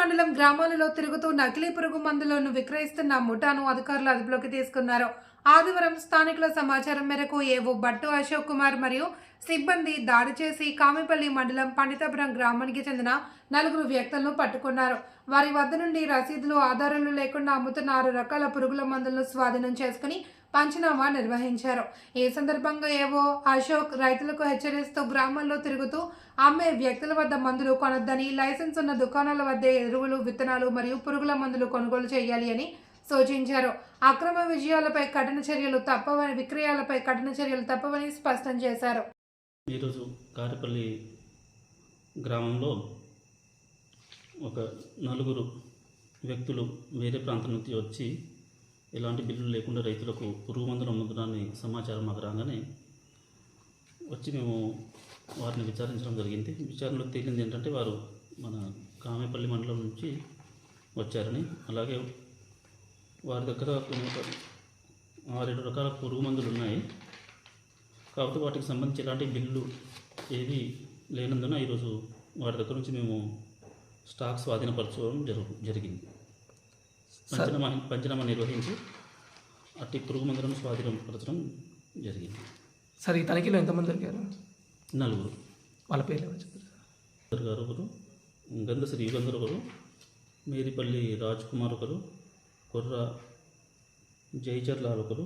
మండలం గ్రామాలలో తిరుగుతూ నకిలీ పురుగు మందులను విక్రయిస్తున్న ముఠాను అధికారులు అదుపులోకి తీసుకున్నారు. ఆదివారం స్థానికుల సమాచారం మేరకు ఏవో భట్టు అశోక్ కుమార్ మరియు సిబ్బంది దాడి చేసి కామిపల్లి మండలం పండితాపురం గ్రామానికి చెందిన నలుగురు వ్యక్తులను పట్టుకున్నారు. వారి వద్ద నుండి రసీదులు ఆధారాలు లేకుండా అమ్ముతున్న ఆరు రకాల పురుగుల మందులను స్వాధీనం చేసుకుని పంచనామా నిర్వహించారు. ఈ సందర్భంగా ఏవో అశోక్ రైతులకు హెచ్చరిస్తూ గ్రామాల్లో తిరుగుతూ అమ్మే వ్యక్తుల వద్ద మందులు కొనొద్దని లైసెన్స్ ఉన్న దుకాణాల వద్ద ఎరువులు విత్తనాలు మరియు పురుగుల మందులు కొనుగోలు చేయాలి అని సూచించారు. అక్రమ విజయాలపై కఠిన చర్యలు తప్పవని విక్రయాలపై కఠిన చర్యలు తప్పవని స్పష్టం చేశారు. ఈరోజు కారిపల్లి గ్రామంలో ఒక నలుగురు వ్యక్తులు వేరే ప్రాంతం నుంచి వచ్చి ఎలాంటి బిల్లులు లేకుండా రైతులకు పురుగు మందులు అమ్ముతున్నారని సమాచారం మాకు రాగానే వచ్చి మేము వారిని విచారించడం జరిగింది. విచారణలో తేలింది ఏంటంటే వారు మన కామేపల్లి మండలం నుంచి వచ్చారని అలాగే వారి దగ్గర కొన్ని ఆరేడు రకాల పురుగు మందులు ఉన్నాయి. కాకపోతే వాటికి సంబంధించి ఎలాంటి బిల్లు ఏది లేనందున ఈరోజు వారి దగ్గర నుంచి మేము స్టాక్ స్వాధీనపరచడం జరుగు జరిగింది. పంచనామా పంచనామా నిర్వహించి అట్టి పురుగు మందులను స్వాధీనపరచడం జరిగింది. సార్ ఈ తనిఖీలో ఎంతమంది దొరికారు? నలుగురు. వాళ్ళ పేర్లు ఎవరు చెప్పారు గారు ఒకరు గంధశ్రీ యుగంధర్ ఒకరు మేరిపల్లి రాజ్ కుమార్ ఒకరు కొర్ర జయచర్లాల్ ఒకరు